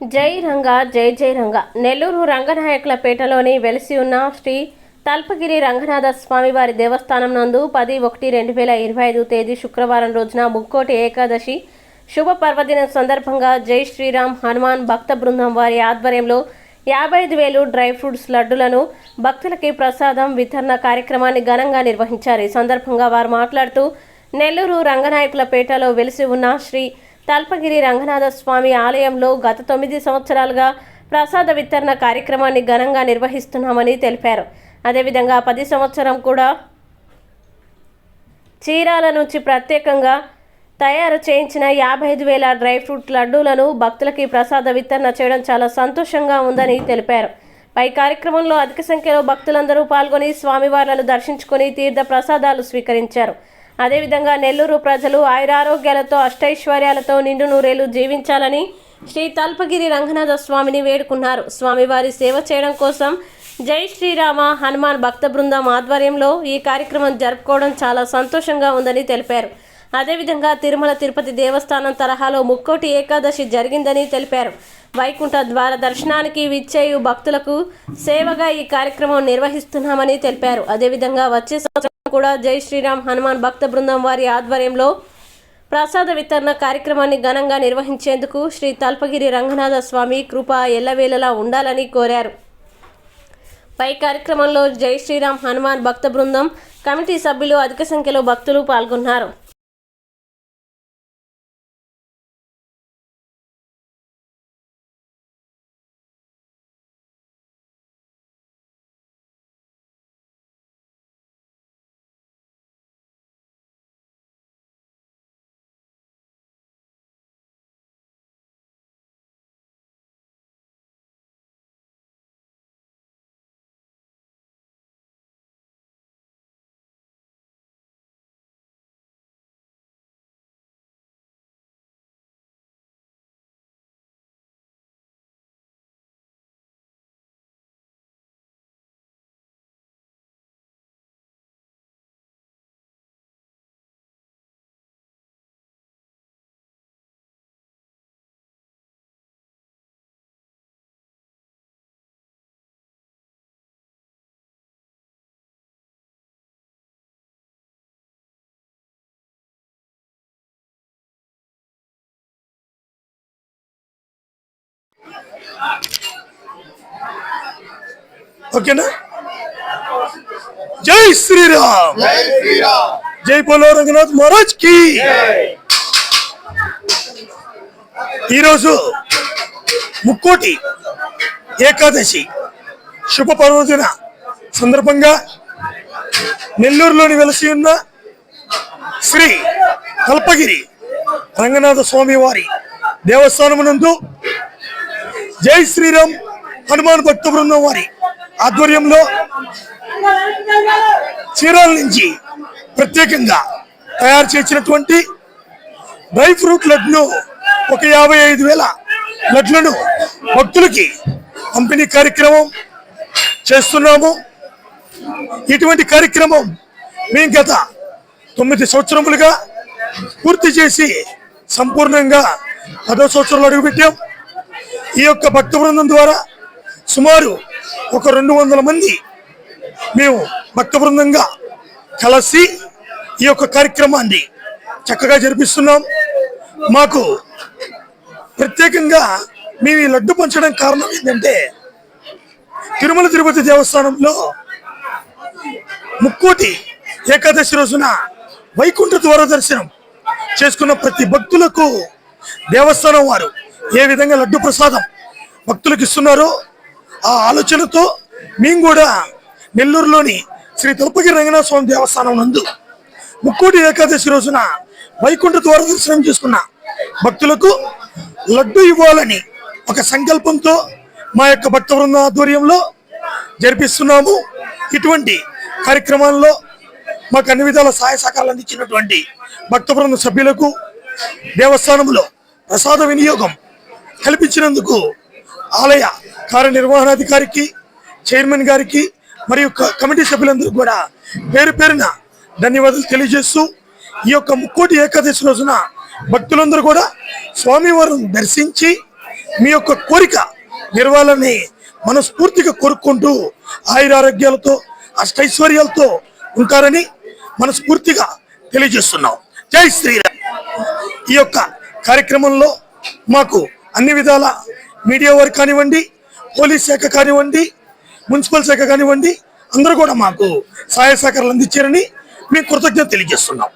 జై రంగా జై జై రంగ. నెల్లూరు రంగనాయకులపేటలోని వెలిసి ఉన్న శ్రీ తల్పగిరి రంగనాథ స్వామివారి దేవస్థానం నందు పది ఒకటి రెండు వేల ఇరవై ఐదు తేదీ శుక్రవారం రోజున ముక్కోటి ఏకాదశి శుభ పర్వదినం సందర్భంగా జై శ్రీరామ్ హనుమాన్ భక్త బృందం వారి ఆధ్వర్యంలో యాభై ఐదు వేలు డ్రై ఫ్రూట్స్ లడ్డులను భక్తులకి ప్రసాదం వితరణ కార్యక్రమాన్ని ఘనంగా నిర్వహించారు. ఈ సందర్భంగా వారు మాట్లాడుతూ నెల్లూరు రంగనాయకులపేటలో వెలిసి ఉన్న శ్రీ తల్పగిరి రంగనాథ స్వామి ఆలయంలో గత తొమ్మిది సంవత్సరాలుగా ప్రసాద వితరణ కార్యక్రమాన్ని ఘనంగా నిర్వహిస్తున్నామని తెలిపారు. అదేవిధంగా పది సంవత్సరం కూడా చీరాల నుంచి ప్రత్యేకంగా తయారు చేయించిన యాభై ఐదు వేల డ్రై ఫ్రూట్ లడ్డూలను భక్తులకి ప్రసాద వితరణ చేయడం చాలా సంతోషంగా ఉందని తెలిపారు. పై కార్యక్రమంలో అధిక సంఖ్యలో భక్తులందరూ పాల్గొని స్వామివార్లను దర్శించుకొని తీర్థ ప్రసాదాలు స్వీకరించారు. అదేవిధంగా నెల్లూరు ప్రజలు ఆయురారోగ్యాలతో అష్టైశ్వర్యాలతో నిండు నూరేలు జీవించాలని శ్రీ తల్పగిరి రంగనాథ స్వామిని వేడుకున్నారు. స్వామివారి సేవ చేయడం కోసం జై శ్రీరామ హనుమాన్ భక్త బృందం ఆధ్వర్యంలో ఈ కార్యక్రమం జరుపుకోవడం చాలా సంతోషంగా ఉందని తెలిపారు. అదేవిధంగా తిరుమల తిరుపతి దేవస్థానం తరహాలో ముక్కోటి ఏకాదశి జరిగిందని తెలిపారు. వైకుంఠ ద్వార దర్శనానికి విచ్చేయు భక్తులకు సేవగా ఈ కార్యక్రమం నిర్వహిస్తున్నామని తెలిపారు. అదేవిధంగా వచ్చే సంవత్సరం కూడా జై శ్రీరామ్ హనుమాన్ భక్త బృందం వారి ఆధ్వర్యంలో ప్రసాద వితరణ కార్యక్రమాన్ని ఘనంగా నిర్వహించేందుకు శ్రీ తల్పగిరి రంగనాథ స్వామి కృప ఎల్లవేళలా ఉండాలని కోరారు. పై కార్యక్రమంలో జై శ్రీరామ్ హనుమాన్ భక్త బృందం కమిటీ సభ్యులు అధిక సంఖ్యలో భక్తులు పాల్గొన్నారు. ఓకేనా? జై శ్రీరామ్. జై పోలో రంగనాథ్ మహారాజ్కి. ఈరోజు ముక్కోటి ఏకాదశి శుభ పర్వదిన సందర్భంగా నెల్లూరులోని వెలసి ఉన్న శ్రీ కల్పగిరి రంగనాథ స్వామి వారి దేవస్థానమునందు జై శ్రీరామ్. హనుమాన్ భక్త బృందం వారి ఆధ్వర్యంలో చీరాల నుంచి ప్రత్యేకంగా తయారు చేసినటువంటి డ్రై ఫ్రూట్ లడ్ను ఒక యాభై ఐదు వేల లడ్లను భక్తులకి పంపిణీ కార్యక్రమం చేస్తున్నాము. ఇటువంటి కార్యక్రమం మేము గత తొమ్మిది సంవత్సరములుగా పూర్తి చేసి సంపూర్ణంగా పదో సంవత్సరంలో అడుగుపెట్టాం. ఈ యొక్క భక్త బృందం ద్వారా సుమారు ఒక రెండు వందల మంది మేము భక్త బృందంగా కలిసి ఈ యొక్క కార్యక్రమాన్ని చక్కగా జరిపిస్తున్నాం. మాకు ప్రత్యేకంగా మేము ఈ లడ్డు పంచడం కారణం ఏంటంటే తిరుమల తిరుపతి దేవస్థానంలో ముక్కోటి ఏకాదశి రోజున వైకుంఠ ద్వార దర్శనం చేసుకున్న ప్రతి భక్తులకు దేవస్థానం వారు ఏ విధంగా లడ్డు ప్రసాదం భక్తులకు ఇస్తున్నారో ఆ ఆలోచనతో మేము కూడా నెల్లూరులోని శ్రీ తిరుపతి రంగనాథ స్వామి దేవస్థానం నందు ముక్కోటి ఏకాదశి రోజున వైకుంఠ ద్వార దర్శనం చేసుకున్న భక్తులకు లడ్డు ఇవ్వాలని ఒక సంకల్పంతో మా యొక్క భక్త బృంద ఆధ్వర్యంలో జరిపిస్తున్నాము. ఇటువంటి కార్యక్రమాల్లో మాకు అన్ని విధాల సహాయ సహకారాలు అందించినటువంటి భక్త బృంద సభ్యులకు దేవస్థానంలో ప్రసాద వినియోగం కల్పించినందుకు ఆలయ కార్యనిర్వహణాధికారికి చైర్మన్ గారికి మరియు కమిటీ సభ్యులందరూ కూడా పేరు పేరున ధన్యవాదాలు తెలియజేస్తూ ఈ యొక్క ముక్కోటి ఏకాదశి రోజున భక్తులందరూ కూడా స్వామివారిని దర్శించి మీ యొక్క కోరిక నిర్వాలని మనస్ఫూర్తిగా కోరుకుంటూ ఆయురారోగ్యాలతో అష్టైశ్వర్యాలతో ఉంటారని మనస్ఫూర్తిగా తెలియజేస్తున్నాం. జై శ్రీరామ్. ఈ యొక్క కార్యక్రమంలో మాకు అన్ని విధాల మీడియా వారు కానివ్వండి పోలీస్ శాఖ కానివ్వండి మున్సిపల్ శాఖ కానివ్వండి అందరూ కూడా మాకు సహాయ సహకారాలు అందించారని మేము కృతజ్ఞత తెలియజేస్తున్నాం.